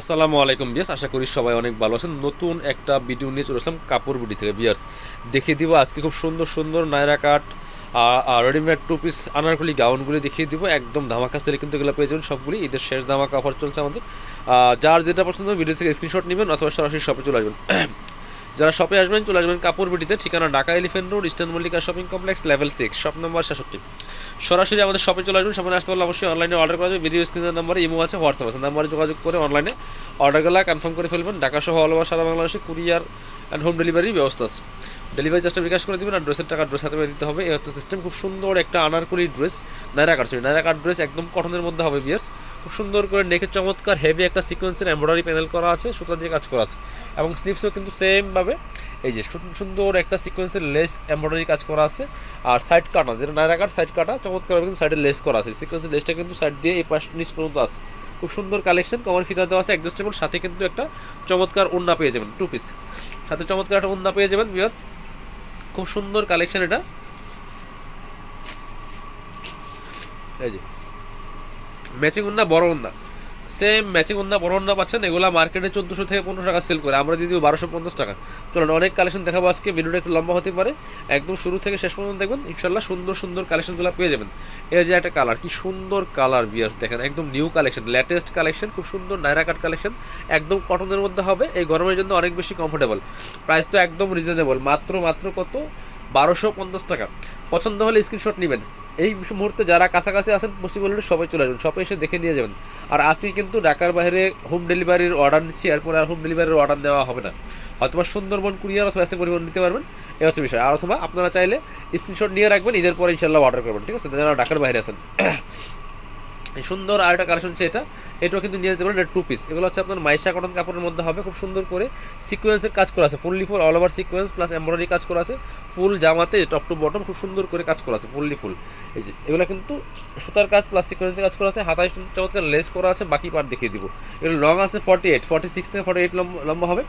আসসালামু আলাইকুম বিয়াস আশা করি সবাই অনেক ভালো আছেন। নতুন একটা ভিডিও নিয়ে চলে আসলাম কাপড় বুটি থেকে। বিয়ার্স দেখিয়ে দিব আজকে খুব সুন্দর সুন্দর নায়রা কাট আর রেডিমেড টু পিস আনারগুলি গাউনগুলি দেখিয়ে দিব। একদম ধামাকা সেলে কিন্তু এগুলো পেয়ে যাবেন সবগুলি। ঈদের শেষ ধামাকা অফার চলছে আমাদের। যার যেটা পছন্দ ভিডিও থেকে স্ক্রিনশট নেবেন অথবা সরাসরি শপে চলে আসবেন। যারা শপে আসবেন, চলে আসবেন কাপড় বিটিতে। ঠিকানা Dhaka elephant road, eastern Mallika shopping complex level six shop number সাতষট্টি সরাসরি আমাদের শপে চলে আসবেন। সামনে আসতে পারলে অবশ্যই অনলাইনে অর্ডার করা যাবে। ভিডিও স্ক্রিনের নাম্বারে ইমো আছে হোয়াটসঅ্যাপ আছে। নাম্বারে যোগাযোগ করে অনলাইনে অর্ডারগুলো কনফার্ম করে ফেলবেন। ঢাকা সহ অল ওভার সারা বাংলাদেশে কুরিয়ার অ্যান্ড হোম ডেলিভারির ব্যবস্থা আছে। ডেলিভারি চার্জটা বিকাশ করে দেবেন আর ড্রেসের টাকা ড্রেস হাতে দিতে হবে। এই হচ্ছে সিস্টেম খুব সুন্দর একটা anarkali dress Naira cut sorry Naira cut dress একদম কটনের মধ্যে হবে বিয়ার্স খুব সুন্দর করে নেকের চমৎকার হেভি একটা সিকোয়েন্সের এমব্রয়ডারি প্যানেল করা আছে, সুতা দিয়ে কাজ করা আছে। এবং স্লিপসও কিন্তু সেমভাবে এই যে সুন- সুন্দর একটা সিকোয়েন্সের লেস এমব্রয়ডারি কাজ করা আছে। আর সাইড কাটা যেটা নায়রা কাট সাইড কাটা চমৎকার কিন্তু সাইডে লেস করা আছে। সিকোয়েন্সের লেসটা কিন্তু সাইড দিয়ে এই পাশ নিচ পর্যন্ত আছে। খুব সুন্দর কালেকশন কমার ফিতা দেওয়া আছে অ্যাডজাস্টেবল সাথে কিন্তু একটা চমৎকার ওন্না পেয়ে যাবেন টু পিস সাথে চমৎকার একটা ওন্না পেয়ে যাবেন বিয়ার্স খুব সুন্দর কালেকশন এটা। এই যে। ম্যাচিং উন্না বড় উন্না সেম ম্যাচিং উন্না বড় উন্না পাচ্ছেন, এগুলা মার্কেটে চোদ্দোশো থেকে পনেরো টাকা সেল করে। আমরা দিয়ে দিব বারোশো পঞ্চাশ টাকা। চলুন, অনেক কালেকশন দেখাবো আজকে। ভিডিওটা একটু লম্বা হতে পারে। একদম শুরু থেকে শেষ পর্যন্ত দেখবেন ইনশাল্লাহ সুন্দর সুন্দর কালেকশনগুলো পেয়ে যাবেন। এই যে একটা কালার কি সুন্দর কালার বিয়ার্স দেখেন, একদম নিউ কালেকশন লেটেস্ট কালেকশন খুব সুন্দর নাইরা কাট কালেকশন একদম কটনের মধ্যে হবে। এই গরমের জন্য অনেক বেশি কমফোর্টেবল প্রাইস তো একদম রিজনেবল মাত্র মাত্র কত? বারোশো পঞ্চাশ টাকা। পছন্দ হলে স্ক্রিনশট নেবেন। এই মুহূর্তে যারা কাছাকাছি আছেন পশ্চিমবঙ্গের সবাই চলে আসবেন, সবাই এসে দেখে নিয়ে যাবেন। আর আজকে কিন্তু ঢাকার বাইরে হোম ডেলিভারির অর্ডার নিচ্ছি, এরপর আর হোম ডেলিভারির অর্ডার দেওয়া হবে না। অথবা সুন্দরবন কুরিয়ার অথবা এসে পরিবহন নিতে পারবেন এই হচ্ছে বিষয়। আর অথবা আপনারা চাইলে স্ক্রিনশট নিয়ে রাখবেন, ঈদের পরে ইনশাল্লাহ অর্ডার করবেন, ঠিক আছে? যারা ঢাকার বাইরে আছেন। সুন্দর আর একটা কালেকশন হচ্ছে এটা। এটাও কিন্তু নিয়ে যেতে পারেন, এটা টু পিস এগুলো হচ্ছে আপনার মাইশা কটন কাপড়ের মধ্যে হবে, খুব সুন্দর করে সিকোয়েন্সের কাজ করা আছে। Fully full all over sequence plus embroidery কাজ করা আছে। ফুল জামাতে টপ টু বটম খুব সুন্দর করে কাজ করা আছে ফুললি ফুল এই যে, এগুলো কিন্তু সুতার কাজ প্লাস সিকোয়েন্সের কাজ করা আছে। হাতায় চমৎকার লেস করা আছে, বাকি পার্ট দেখিয়ে দিব। এগুলো লং আছে ফর্টি এইট ফর্টি সিক্স থেকে ফর্টি এইট লম্বা হবে।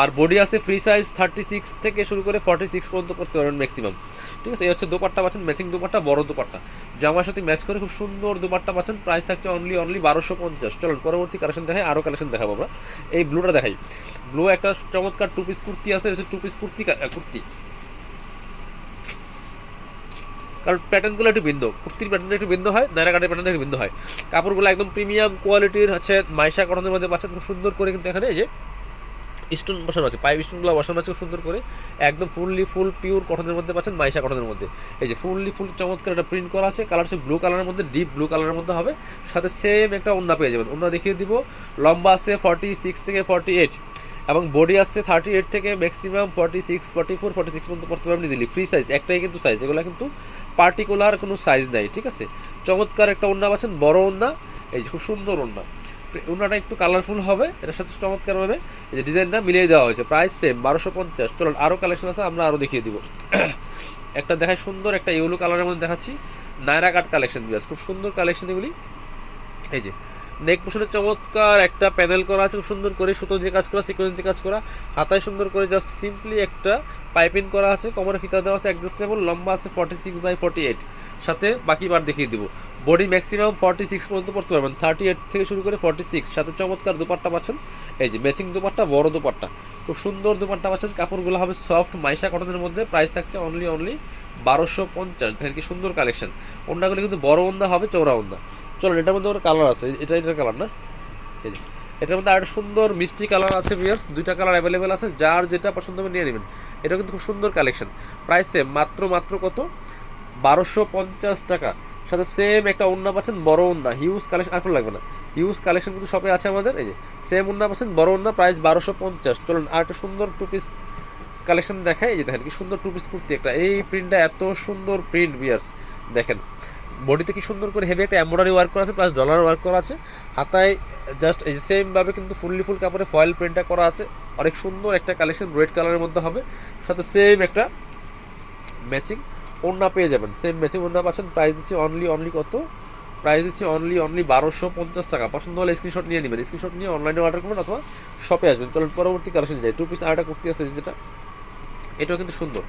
আর বডি আছে ফ্রি সাইজ থার্টি সিক্স থেকে শুরু করে ফর্টি সিক্স পর্যন্ত করতে পারবেন ম্যাক্সিমাম ঠিক আছে? এই হচ্ছে দোপাট্টা পাচ্ছেন ম্যাচিং দোপাট্টা, বড় দোপাট্টা। জামার সাথে ম্যাচ করে খুব সুন্দর দোপাট্টা পাচ্ছেন। প্রাইস থাকছে অনলি অনলি বারোশো পঞ্চাশ। চলুন, পরবর্তী কালেকশন দেখাই আরও কালেকশন দেখাবো আমরা। এই ব্লুটা দেখাই। ব্লু একটা চমৎকার টু পিস কুর্তি আছে টু পিস কুর্তি কুর্তি। কারণ প্যাটার্নগুলো একটু ভিন্ন। কুর্তির প্যাটার্ন একটু ভিন্ন হয় কাটের প্যাটার্ন একটু ভিন্ন হয়। কাপড়গুলো একদম প্রিমিয়াম কোয়ালিটির হচ্ছে মাইশা কটনের মধ্যে পাচ্ছেন, খুব সুন্দর করে কিন্তু এখানে এই যে স্টোন বসানো আছে, পাইপ স্টোনগুলো বসানো আছে খুব সুন্দর করে। একদম ফুললি ফুল পিওর কটনের মধ্যে পাচ্ছেন মাইশা কটনের মধ্যে। এই যে ফুললি ফুল চমৎকার একটা প্রিন্ট করা আছে কালার হচ্ছে ব্লু কালারের মধ্যে ডিপ ব্লু কালারের মধ্যে হবে। সাথে সেম একটা ওন্না পেয়ে যাবেন। ওন্না দেখিয়ে দিব, লম্বা আছে ফর্টি সিক্স থেকে ফর্টি এইট এবং বডি আসছে থার্টি এইট থেকে maximum forty six forty four forty six পর্যন্ত পড়তে পারবেন ইজিলি ফ্রি সাইজ একটাই কিন্তু সাইজ এগুলো কিন্তু পার্টিকুলার কোনো সাইজ নাই, ঠিক আছে? চমৎকার একটা ওন্না পাচ্ছেন, বড় ওন্না এই খুব সুন্দর ওন্না ওনাটা একটু কালারফুল হবে, এটার সাথে চমৎকার হবে যে ডিজাইনটা মিলিয়ে দেওয়া হয়েছে। প্রাইস সেম বারোশো পঞ্চাশ। চলুন আরও কালেকশন আছে, আমরা আরও দেখিয়ে দিব। একটা দেখায় সুন্দর একটা ইয়েলো কালারের মধ্যে দেখাচ্ছি, নায়রা কাট কালেকশন বিয়াস খুব সুন্দর কালেকশন এগুলি। এই যে নেক পোশনের চমৎকার একটা প্যানেল করা আছে, খুব সুন্দর করে সুতো দিয়ে কাজ করা সিকোয়েন্স দিয়ে কাজ করা, হাতায় সুন্দর করে জাস্ট সিম্পলি একটা পাইপিং করা আছে, কোমরে ফিতা দেওয়া আছে অ্যাডজাস্টেবল লম্বা আছে forty six by forty eight সাথে বাকি বার দেখিয়ে দিব। বডি ম্যাক্সিমাম ফর্টি সিক্স পর্যন্ত পড়তে পারবেন থার্টি এইট থেকে শুরু করে ফর্টি সিক্স সাথে চমৎকার দুপাট্টা পাচ্ছেন, এই যে ম্যাচিং দুপাট্টা, বড় দুপাট্টা। খুব সুন্দর দুপাট্টা পাচ্ছেন, কাপড়গুলো হবে সফট মাইশা কটনের মধ্যে প্রাইস থাকছে অনলি অনলি বারোশো পঞ্চাশ। কি সুন্দর কালেকশন ওন্নাগুলি কিন্তু বড় ওন্না হবে চৌড়া ওন্না চলুন, এটার মধ্যে ওর কালার আছে। এটা এটার কালার না? এটার মধ্যে আরেকটা সুন্দর মিষ্টি কালার আছে বিয়ার্স দুইটা কালার অ্যাভেলেবেল আছে, যার যেটা পছন্দ হবে নিয়ে নেবেন। এটা কিন্তু খুব সুন্দর কালেকশন প্রাইস সেম মাত্র মাত্র কত? বারোশো পঞ্চাশ টাকা। সাথে সেম একটা ওন্না পাচ্ছেন, বড় উন্না। হিউজ কালেকশন এখন লাগবে না। হিউজ কালেকশন কিন্তু শপে আছে আমাদের। এই যে সেম উন্না পাচ্ছেন, বড় উন্না প্রাইস বারোশো পঞ্চাশ। চলুন, আর একটা সুন্দর টু পিস কালেকশন দেখাই। এই যে, দেখেন কি সুন্দর টু পিস কুর্তি একটা। এই প্রিন্টটা এত সুন্দর প্রিন্ট বিয়ার্স দেখেন। বডিতে কি সুন্দর করে হেভি একটা এমব্রয়ডারি ওয়ার্ক করা আছে প্লাস ডলার ওয়ার্ক করা আছে। হাতায় জাস্ট এই সেমভাবে কিন্তু ফুললি ফুল কাপড়ে ফয়েল প্রিন্টটা করা আছে। অনেক সুন্দর একটা কালেকশন রেড কালারের মধ্যে হবে। সাথে সেম একটা ম্যাচিং ওড়না পেয়ে যাবেন। সেম ম্যাচিং ওড়না পাচ্ছেন প্রাইস দিচ্ছি অনলি অনলি কত? প্রাইস দিচ্ছি অনলি অনলি বারোশো পঞ্চাশ টাকা। পছন্দ হলে স্ক্রিনশট নিয়ে নেবেন। স্ক্রিনশট নিয়ে অনলাইনে অর্ডার করবেন অথবা শপে আসবেন। চলুন, পরবর্তী কালেকশন যাই। টু পিস আরেকটা কুর্তি আছে, যেটা, এটাও কিন্তু সুন্দর।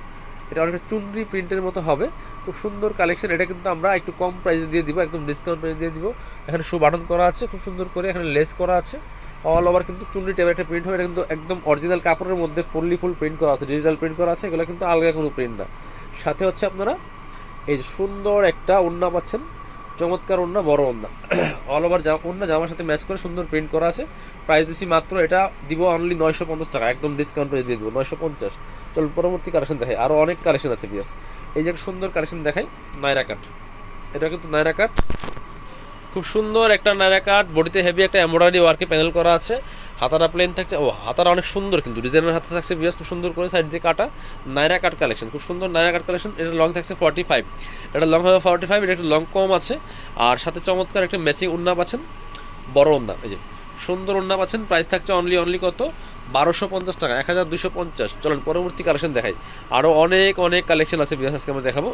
এটা অনেকটা চুনরি প্রিন্টের মতো হবে। খুব সুন্দর কালেকশন। এটা কিন্তু আমরা একটু কম প্রাইসে দিয়ে দিব, একদম ডিসকাউন্ট প্রাইসে দিয়ে দিব। এখানে শু বাটন করা আছে, খুব সুন্দর করে। এখানে লেস করা আছে। অল ওভার কিন্তু চুনরি টাইপের একটা প্রিন্ট হবে। এটা কিন্তু একদম অরিজিনাল কাপড়ের মধ্যে ফুললি ফুল প্রিন্ট করা আছে ডিজিটাল প্রিন্ট করা আছে। এগুলো কিন্তু আলগা কোনো প্রিন্ট না। সাথে হচ্ছে আপনারা এই সুন্দর একটা উন্না পাচ্ছেন। চমৎকার ওন্না বড় ওন্না অল ওভার ওন্না জামার সাথে ম্যাচ করে সুন্দর প্রিন্ট করা আছে। প্রাইস দিচ্ছি মাত্র, এটা দিব অনলি নয়শো পঞ্চাশ টাকা, একদম ডিসকাউন্ট প্রাইস দিয়ে দেবো, নয়শো পঞ্চাশ। চল, পরবর্তী কালেকশন দেখাই। আরও অনেক কালেকশন আছে বিয়াস এই যে সুন্দর কালেকশন দেখাই নাইরা কাট এটা কিন্তু নাইরা কাট খুব সুন্দর একটা নাইরা কাট বডিতে হেভি একটা এমব্রয়ডারি ওয়ার্কে প্যানেল করা আছে। হাতাটা প্লেন থাকছে। ও, হাতাটা অনেক সুন্দর কিন্তু। ডিজাইনের হাতে থাকছে বিয়াস খুব সুন্দর করে সাইড দিয়ে কাটা। নাইরা কাট কালেকশন খুব সুন্দর নাইরা কাট কালেকশন এটা লং থাকছে ফর্টি ফাইভ এটা লং হবে ফর্টি ফাইভ এটা একটু লং কম আছে। আর সাথে চমৎকার একটা ম্যাচিং উন্না পাচ্ছেন বড় উন্না এই যে। সুন্দর উন্না পাচ্ছেন প্রাইস থাকছে অনলি অনলি কত? বারোশো পঞ্চাশ টাকা, এক হাজার দুশো পঞ্চাশ। চলেন, পরবর্তী কালেকশন দেখাই। আরও অনেক অনেক কালেকশন আছে। বিয়াস আজকে আমরা দেখাবো।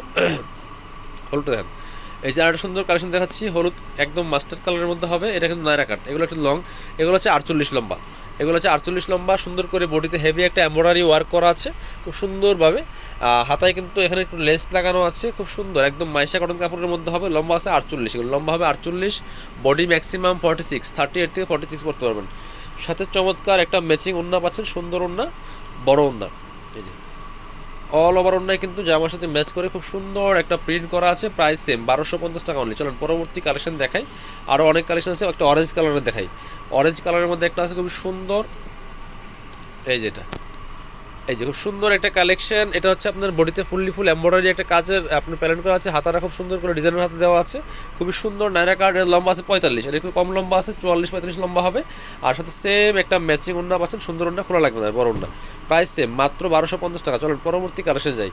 হলুদ দেখেন। এই যে আরেকটা সুন্দর কালেকশন দেখাচ্ছি, হলুদ একদম মাস্টার কালারের মধ্যে হবে, এটা কিন্তু নায়রা কাট এগুলো একটু লং এগুলো হচ্ছে আটচল্লিশ লম্বা, এগুলো হচ্ছে আটচল্লিশ লম্বা, সুন্দর করে বডিতে হেভি একটা এমব্রয়ডারি ওয়ার্ক করা আছে, খুব সুন্দরভাবে হাতায় কিন্তু এখানে একটু লেস লাগানো আছে, খুব সুন্দর, একদম মাইশা কটন কাপড়ের মধ্যে হবে, লম্বা আছে আটচল্লিশ, এগুলো লম্বা হবে আটচল্লিশ body maximum forty six thirty eight থেকে ফর্টি সিক্স পড়তে পারবেন। সাথে চমৎকার একটা ম্যাচিং ওন্না পাচ্ছেন, সুন্দর ওন্না বড় ওন্না অল ওভার অন্যায় কিন্তু জামার সাথে ম্যাচ করে খুব সুন্দর একটা প্রিন্ট করা আছে প্রাইস সেম বারোশো পঞ্চাশ টাকা অনলি চলুন, পরবর্তী কালেকশন দেখাই। আরও অনেক কালেকশন আছে, একটা অরেঞ্জ কালারের দেখাই। অরেঞ্জ কালারের মধ্যে একটা আছে খুব সুন্দর। এই যেটা এই যে, খুব সুন্দর একটা কালেকশন এটা হচ্ছে আপনার বডিতে ফুললি ফুল এমব্রয়ডারি একটা কাজের, আপনার প্যালেন্ট করা আছে। হাতাটা খুব সুন্দর করে ডিজাইনের হাতে দেওয়া আছে। খুবই সুন্দর নাইরা কার্ডের লম্বা আছে পঁয়তাল্লিশ। আর একটু কম লম্বা আছে, চুয়াল্লিশ, পঁয়তাল্লিশ লম্বা হবে। আর সাথে সেম একটা ম্যাচিং ওন্না পাচ্ছেন, সুন্দর ওন্না খোলা লাগবে না, বড় ওন্না প্রাইস সেম মাত্র বারোশো পঞ্চাশ টাকা। চলুন, পরবর্তী কালেকশন যাই।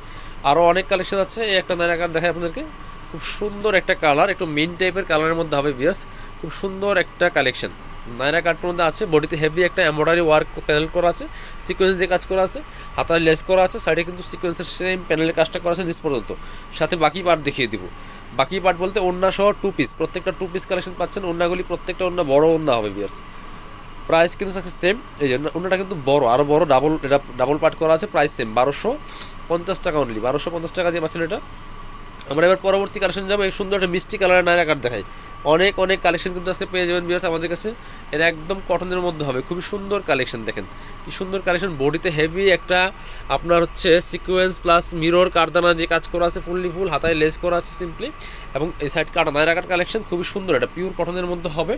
আরও অনেক কালেকশন আছে। এই একটা নাইরা কার্ড দেখায় আপনাদেরকে। খুব সুন্দর একটা কালার একটু মিন টাইপের কালারের মধ্যে হবে বিয়াস খুব সুন্দর একটা কালেকশন নাইরা কার্ডের মধ্যে আছে, বডিতে হেভি একটা এমব্রয়ডারি ওয়ার্ক প্যানেল করা আছে সিকোয়েন্স দিয়ে কাজ করা আছে হাতার লেস করা আছে সাইডে কিন্তু সিকোয়েন্সের সেম প্যানেলের কাজটা করা আছে নিচ পর্যন্ত। সাথে বাকি পার্ট দেখিয়ে দিব। বাকি পার্ট বলতে ওন্না সহ টু পিস প্রত্যেকটা টু পিস কালেকশন পাচ্ছেন ওন্নাগুলি প্রত্যেকটা ওন্না বড় ওন্না হবে বিয়ার্স প্রাইস কিন্তু থাকছে সেম এই যে ওন্নাটা কিন্তু বড় আরও বড় ডাবল এটা ডাবল পার্ট করা আছে প্রাইস সেম বারোশো পঞ্চাশ টাকা অনলি বারোশো পঞ্চাশ টাকা দিয়ে পাচ্ছেন এটা। আমরা এবার পরবর্তী কালেকশন যাব, এই সুন্দর একটা মিষ্টি কালারের নায়রা কার্ড দেখাই। অনেক অনেক কালেকশন কিন্তু আজকে পেয়ে যাবেন বিয়াস আমাদের কাছে। এটা একদম কটনের মধ্যে হবে। খুবই সুন্দর কালেকশন দেখেন। কি সুন্দর কালেকশন বডিতে হেভি একটা আপনার হচ্ছে সিকোয়েন্স প্লাস মিরর কারদানা দিয়ে কাজ করা আছে, ফুললি ফুল, হাতায় লেস করা আছে সিম্পলি এবং এই সাইড কাটা নায়রা কাট কালেকশন খুবই সুন্দর। এটা পিওর কটনের মধ্যে হবে।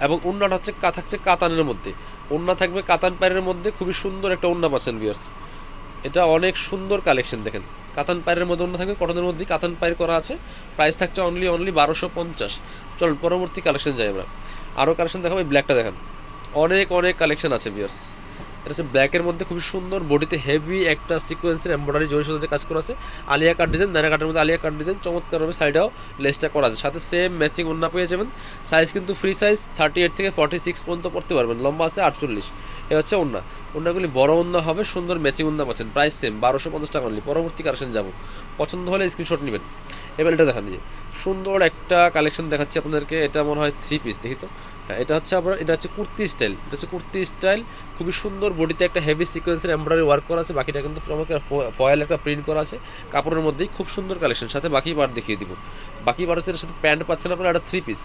এবং ওন্নাটা হচ্ছে থাকছে কাতানের মধ্যে। ওন্না থাকবে কাতান প্যারের মধ্যে। খুবই সুন্দর একটা ওন্না পাচ্ছেন বিয়ার্স এটা অনেক সুন্দর কালেকশন দেখেন। কাতান পায়ের মধ্যে অন্য থাকবে কটনের মধ্যে কাতান পায়ের করা আছে। প্রাইস থাকছে অনলি অনলি বারোশো পঞ্চাশ। চলুন পরবর্তী কালেকশন যাই আমরা। আরও কালেকশন দেখাবো, এই ব্ল্যাকটা দেখেন। অনেক অনেক কালেকশন আছে বিয়ার্স এটা হচ্ছে ব্ল্যাকের মধ্যে খুবই সুন্দর বডিতে হেভি একটা সিকোয়েন্সের এমব্রয়ডারি জড়ি সাথে কাজ করা আছে। আলিয়া কাট ডিজাইন নানা কাটের মধ্যে আলিয়া কাট ডিজাইন চমৎকারভাবে সাইডেও লেসটা করা আছে। সাথে সেম ম্যাচিং অন্য পেয়ে যাবেন। সাইজ কিন্তু ফ্রি সাইজ থার্টি এইট থেকে ফর্টি সিক্স পর্যন্ত পড়তে পারবেন। লম্বা আছে আটচল্লিশ। এ হচ্ছে ওন্না ওন্নাগুলি বড় ওন্না হবে, সুন্দর ম্যাচিং ওন্না পাচ্ছেন। প্রাইস সেম বারোশো পঞ্চাশ টাকা অনলি পরবর্তী কালেকশন যাব। পছন্দ হলে স্ক্রিনশট নেবেন। এবার এটা দেখান যে। সুন্দর একটা কালেকশন দেখাচ্ছি আপনাদেরকে। এটা মনে হয় থ্রি পিস দেখি তো। হ্যাঁ এটা হচ্ছে আপনার, এটা হচ্ছে কুর্তি স্টাইল এটা হচ্ছে কুর্তি স্টাইল খুবই সুন্দর বডিতে একটা হেভি সিকোয়েন্সের এমব্রয়ডারি ওয়ার্ক করা আছে। বাকিটা কিন্তু চমৎকার ফয়েল একটা প্রিন্ট করা আছে। কাপড়ের মধ্যেই খুব সুন্দর কালেকশন সাথে বাকি পার্ট দেখিয়ে দিব। বাকি পার্ট হচ্ছে সাথে প্যান্ট পাচ্ছেন আপনারা একটা থ্রি পিস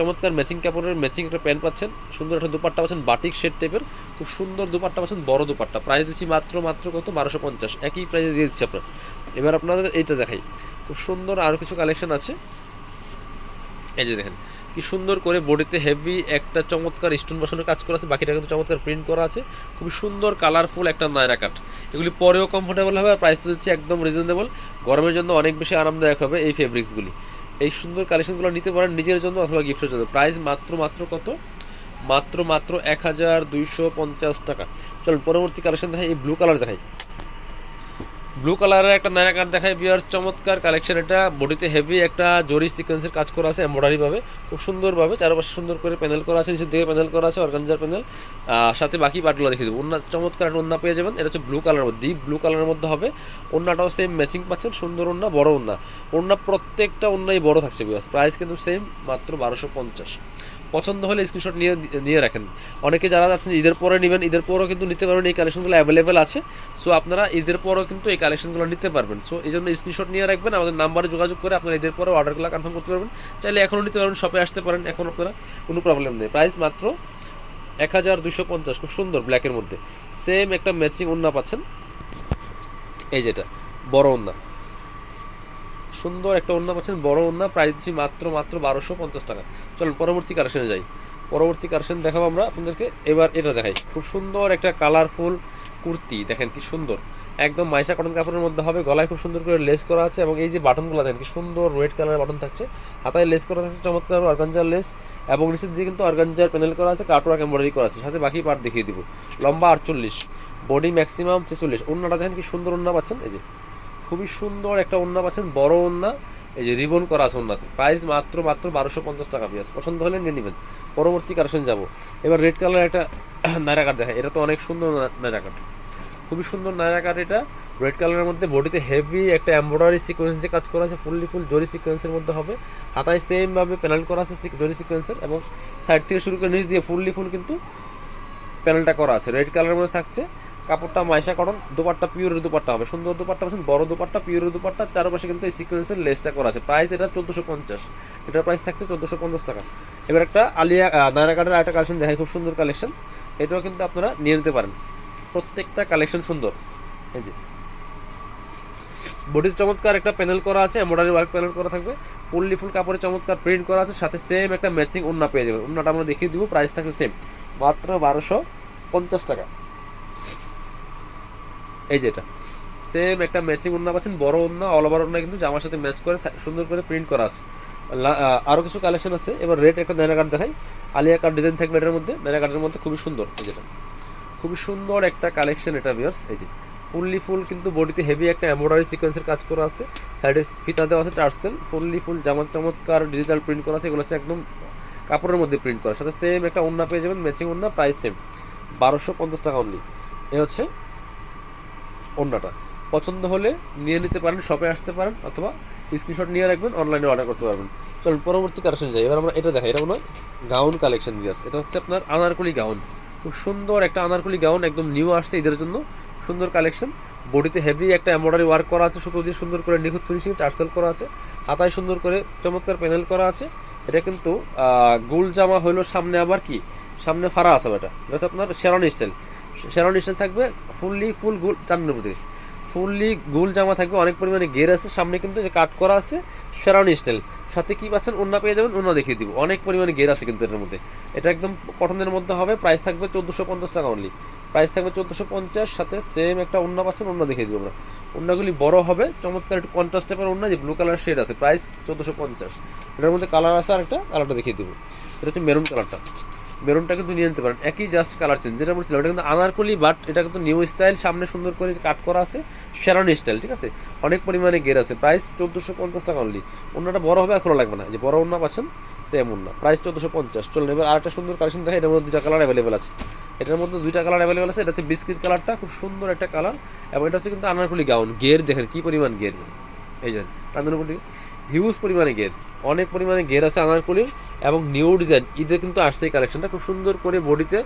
চমৎকার ম্যাচিং কাপড়ের ম্যাচিং একটা প্যান্ট পাচ্ছেন। সুন্দর একটা দুপাট্টা পাচ্ছেন বাটিক শেড টাইপের খুব সুন্দর দুপাট্টা পাচ্ছেন, বড় দুপাট্টা। প্রাইস দিচ্ছি মাত্র মাত্র কত? বারোশো পঞ্চাশ। একই প্রাইসে দিয়ে দিচ্ছি আপনার। এবার আপনাদের এইটা দেখাই। খুব সুন্দর আরও কিছু কালেকশন আছে। এই যে দেখেন, কি সুন্দর করে বডিতে হেভি একটা চমৎকার স্টোন বসানোর কাজ করা আছে। বাকিটা কিন্তু চমৎকার প্রিন্ট করা আছে। খুবই সুন্দর কালারফুল একটা নায়রা কাট এগুলি পরেও কমফোর্টেবল হবে, আর প্রাইস তো দিচ্ছি একদম রিজনেবল গরমের জন্য অনেক বেশি আরামদায়ক হবে এই ফেব্রিক্সগুলি এই সুন্দর কালেকশনগুলো নিতে পারেন নিজের জন্য অথবা গিফটের জন্য। প্রাইস মাত্র মাত্র কত? মাত্র মাত্র এক হাজার দুইশো পঞ্চাশ টাকা। চলুন পরবর্তী কালেকশন দেখাই, এই ব্লু কালার দেখাই। ব্লু কালারের একটা নায়রা কার্ড দেখায় বিয়ার চমৎকার কালেকশন এটা। বডিতে হেভি একটা জরি সিকোয়েন্সের কাজ করা আছে এমব্রয়ডারি ভাবে। খুব সুন্দরভাবে, চারপাশে সুন্দর করে প্যানেল করা আছে, নিচের দিকে প্যানেল করা আছে অর্গানজার প্যানেল সাথে বাকি পার্টগুলো দেখিয়ে দেবো। অন্য চমৎকার একটা ওন্না পেয়ে যাবেন। এটা হচ্ছে ব্লু কালারের মধ্যে ডিপ ব্লু কালারের মধ্যে হবে। ওন্নাটাও সেম ম্যাচিং পাচ্ছেন, সুন্দর ওন্না বড় ওন্না ওন্না প্রত্যেকটা ওন্নাই বড় থাকছে বিয়াস প্রাইস কিন্তু সেম মাত্র বারোশো পঞ্চাশ। পছন্দ হলে স্ক্রিনশট নিয়ে নিয়ে রাখেন। অনেকে যারা যাচ্ছেন ঈদের পরে নেবেন, ঈদের পরেও কিন্তু নিতে পারবেন, এই কালেকশনগুলো অ্যাভেলেবেল আছে। সো আপনারা ঈদের পরেও কিন্তু এই কালেকশনগুলো নিতে পারবেন। সো এই জন্য স্ক্রিনশট নিয়ে রাখবেন, আমাদের নাম্বারে যোগাযোগ করে আপনারা ঈদের পরে অর্ডারগুলো কনফার্ম করতে পারবেন। চাইলে এখনও নিতে পারবেন শপে আসতে পারেন, এখন আপনারা কোনো প্রবলেম নেই। প্রাইস মাত্র এক হাজার দুশো পঞ্চাশ, খুব সুন্দর ব্ল্যাকের মধ্যে। সেম একটা ম্যাচিং ওন্না পাচ্ছেন। এই যেটা, বড় ওন্না সুন্দর একটা ওন্না পাচ্ছেন, বড় ওন্না প্রাইস দিচ্ছি মাত্র মাত্র বারোশো পঞ্চাশ টাকা। চলুন, পরবর্তী কালেকশনে যাই। পরবর্তী কালেকশন দেখাবো আমরা আপনাদেরকে। এবার এটা দেখাই। খুব সুন্দর একটা কালারফুল কুর্তি। দেখেন কি সুন্দর। একদম মাইসা কটন কাপড়ের মধ্যে হবে। গলায় খুব সুন্দর করে লেস করা আছে এবং এই যে বাটনগুলো, দেখেন কি সুন্দর রেড কালারের বাটন থাকছে। হাতায় লেস করা থাকছে, চমৎকার অর্গানজার লেস এবং নিচের দিকে কিন্তু অর্গানজার প্যানেল করা আছে কাটওয়ার্ক এমব্রয়ডারি করা আছে। সাথে বাকি পার্ট দেখিয়ে দিব। লম্বা আটচল্লিশ বডি ম্যাক্সিমাম ছেচল্লিশ। ওন্নাটা দেখেন কি সুন্দর ওন্না পাচ্ছেন। এই যে খুবই সুন্দর একটা ওন্না পাচ্ছেন, বড় ওন্না এই যে রিবন করা আছে প্রাইস মাত্র মাত্র বারোশো পঞ্চাশ টাকা পিয়াজ পছন্দ হলে নিয়ে নেবেন। পরবর্তী কালেকশন যাব। এবার রেড কালার একটা নায়রা কাট দেখায় এটা তো অনেক সুন্দর নায়রা কাট খুবই সুন্দর নায়রা কাট এটা। রেড কালারের মধ্যে বডিতে হেভি একটা এমব্রয়ডারি সিকোয়েন্স দিয়ে কাজ করা আছে। ফুললি ফুল জরি সিকোয়েন্সের মধ্যে হবে। হাতায় সেমভাবে প্যানেল করা আছে জরি সিকোয়েন্সের এবং সাইড থেকে শুরু করে নিচ দিয়ে ফুললি ফুল কিন্তু প্যানেলটা করা আছে। রেড কালারের মধ্যে থাকছে। কাপড়টা মাইশা কটন দুপাট্টা পিওর দুপাট্টা হবে। সুন্দর দুপাট্টা পাচ্ছেন বড় দুপাট্টা পিওরের দুপাট্টা, চারপাশে কিন্তু এই সিকোয়েন্সের লেসটা করা আছে। প্রাইস এটা চোদ্দোশো পঞ্চাশ। এটার প্রাইস থাকছে চোদ্দোশো পঞ্চাশ টাকা। এবার একটা আলিয়া নায়রা কাটের একটা কালেকশন দেখাই, খুব সুন্দর কালেকশন এটাও কিন্তু আপনারা নিয়ে নিতে পারেন। প্রত্যেকটা কালেকশন সুন্দর। এই যে। বডির চমৎকার একটা প্যানেল করা আছে এমব্রয়ডারি ওয়ার্ক প্যানেল করা থাকবে। ফুললি ফুল কাপড়ে চমৎকার প্রিন্ট করা আছে, সাথে সেম একটা ম্যাচিং ওন্না পেয়ে যাবেন। ওন্নাটা আমরা দেখিয়ে দিব প্রাইস থাকবে সেম মাত্র বারোশো পঞ্চাশ টাকা। এই যেটা সেম একটা ম্যাচিং ওন্না পাচ্ছেন বড় ওন্না অল ওভার ওন্না কিন্তু জামার সাথে ম্যাচ করে সুন্দর করে প্রিন্ট করা আছে। লা- আহ, আরও কিছু কালেকশন আছে। এবার রেড একটা নায়রা কার্ড দেখাই। আলিয়া কার্ড ডিজাইন থাকবে এটার মধ্যে। নায়রা কার্ডের মধ্যে খুবই সুন্দর এই যেটা খুবই সুন্দর একটা কালেকশন এটা বিয়ার্স এই যে। ফুললি ফুল কিন্তু বডিতে হেভি একটা এমব্রয়ডারি সিকোয়েন্সের কাজ করা আছে। সাইডে ফিতা দেওয়া আছে টার্সেল ফুললি ফুল জামার চমৎকার ডিজিটাল প্রিন্ট করা আছে। এগুলো হচ্ছে একদম কাপড়ের মধ্যে প্রিন্ট করা। সাথে সেম একটা ওন্না পেয়ে যাবেন ম্যাচিং ওন্না প্রাইস সেম বারোশো পঞ্চাশ টাকা অনলি এ হচ্ছে ওন্নাটা পছন্দ হলে নিয়ে নিতে পারেন শপে আসতে পারেন, অথবা স্ক্রিনশট নিয়ে রাখবেন অনলাইনে অর্ডার করতে পারবেন। চলুন, পরবর্তী কালেকশন যাই। এবার আমরা এটা দেখাই, এটা মনে হয় গাউন কালেকশন দিয়ে এটা হচ্ছে আপনার আনারকলি গাউন খুব সুন্দর একটা আনারকলি গাউন একদম নিউ আসছে এদের জন্য। সুন্দর কালেকশন বডিতে হেভি একটা এমব্রয়ডারি ওয়ার্ক করা আছে, সুতো দিয়ে সুন্দর করে নিখুঁত ফিনিশিং টার্সেল করা আছে। হাতায় সুন্দর করে চমৎকার প্যানেল করা আছে। এটা কিন্তু গোল জামা হইল সামনে আবার কি? সামনে ফাড়া আছে এটা। এটা হচ্ছে আপনার শেরন স্টাইল শেরন স্টাইল থাকবে, ফুললি ফুল গোল চান্দের মধ্যে ফুললি গোল জামা থাকবে, অনেক পরিমাণে গের আছে, সামনে কিন্তু যে কাট করা আছে শেরাউন স্টাইল সাথে কি পাচ্ছেন? ওন্না পেয়ে যাবেন ওন্না দেখিয়ে দিব। অনেক পরিমাণে গের আছে কিন্তু এটার মধ্যে। এটা একদম কটনের মধ্যে হবে প্রাইস থাকবে চোদ্দোশো পঞ্চাশ টাকা অনলি প্রাইস থাকবে চোদ্দোশো পঞ্চাশ, সাথে সেম একটা ওন্না পাচ্ছেন ওন্না দেখিয়ে দিব আমরা। ওন্নাগুলি বড় হবে, চমৎকার একটু কন্ট্রাস্ট টাইপের ওন্না যে ব্লু কালার শেড আছে। প্রাইস চোদ্দোশো পঞ্চাশ। এটার মধ্যে কালার আছে আর একটা কালারটা দেখিয়ে দিব। এটা হচ্ছে মেরুন কালারটা মেরুনটা কিন্তু নিয়ে নিতে পারেন। একই জাস্ট কালার চেঞ্জ যেটা বলছিলাম এটা কিন্তু আনারকলি বাট এটা কিন্তু নিউ স্টাইল সামনে সুন্দর করে কাট করা আছে শেরান স্টাইল ঠিক আছে? অনেক পরিমাণে গের আছে প্রাইস চোদ্দোশো পঞ্চাশ টাকা অনলি অন্যটা বড় হবে খোলা লাগবে না। যে বড় অন্য পাচ্ছেন সেম অন্য প্রাইস চোদ্দোশো পঞ্চাশ। চলুন, এবার আরেকটা সুন্দর কালেকশন দেখে এটার মধ্যে দুটা কালার অ্যাভেলেবেল আছে। এটার মধ্যে দুইটা কালার অ্যাভেলেবেল আছে, এটা হচ্ছে বিস্কিট কালারটা খুব সুন্দর একটা কালার এবং এটা হচ্ছে কিন্তু আনারকলি গাউন গের দেখেন, কী পরিমাণ গের এই যে হিউজ পরিমাণে গের অনেক পরিমাণে গের আছে আনারকলির এবং নিউ ডিজাইন ঈদের কিন্তু আসছে এই কালেকশনটা খুব সুন্দর করে বডিতে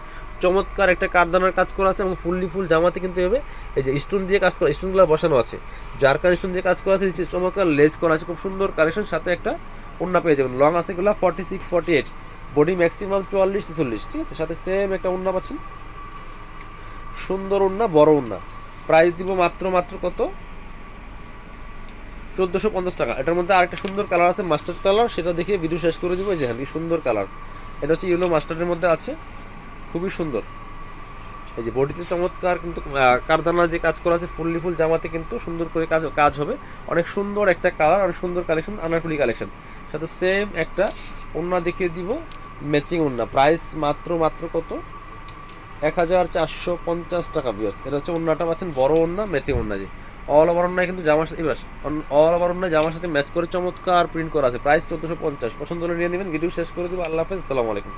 চমৎকার একটা কারদানার কাজ করা আছে এবং ফুললি ফুল জামাতে কিন্তু এভাবে এই যে স্টোন দিয়ে কাজ করা স্টোনগুলো বসানো আছে। যার কারণে স্টোন দিয়ে কাজ করা আছে, নিচে চমৎকার লেস করা আছে, খুব সুন্দর কালেকশন সাথে একটা ওন্না পেয়ে যাবেন। লং আছে এগুলো forty six forty eight body maximum চুয়াল্লিশ, ছেচল্লিশ, ঠিক আছে? সাথে সেম একটা ওন্না পাচ্ছেন। সুন্দর ওন্না বড় ওন্না প্রাইস দিব মাত্র মাত্র কত? চোদ্দোশো পঞ্চাশ টাকা। এটার মধ্যে আরেকটা সুন্দর কালার আছে, মাস্টার্ড কালার। সেটা দেখে ভিডিও শেষ করে দিব যে হ্যাঁ সুন্দর কালার। এটা হচ্ছে ইয়েলো মাস্টার্ডের মধ্যে আছে। খুবই সুন্দর। এই যে, বডিতে চমৎকার কিন্তু কারদানা যে কাজ করা আছে, ফুললি ফুল জামাতে কিন্তু সুন্দর করে কাজ কাজ হবে। অনেক সুন্দর একটা কালার, অনেক সুন্দর কালেকশন, আনারকুলি কালেকশন। সাথে সেম একটা ওন্না দেখিয়ে দিব ম্যাচিং ওন্না প্রাইস মাত্র মাত্র কত? এক হাজার চারশো পঞ্চাশ টাকা বিয়ার্স এটা হচ্ছে ওন্নাটা পাচ্ছেন বড় ওন্না ম্যাচিং ওন্না যে। অল ওভার অন্যায় কিন্তু জামার সাথে এবার অল ওভার অন্যায় জামার সাথে ম্যাচ করে চমৎকার প্রিন্ট করা আছে। প্রাইস চোদ্দোশো পঞ্চাশ। পছন্দ হলে নিয়ে নেবেন। ভিডিও শেষ করে দেবো। আল্লাহ হাফেজ। আসসালামু আলাইকুম।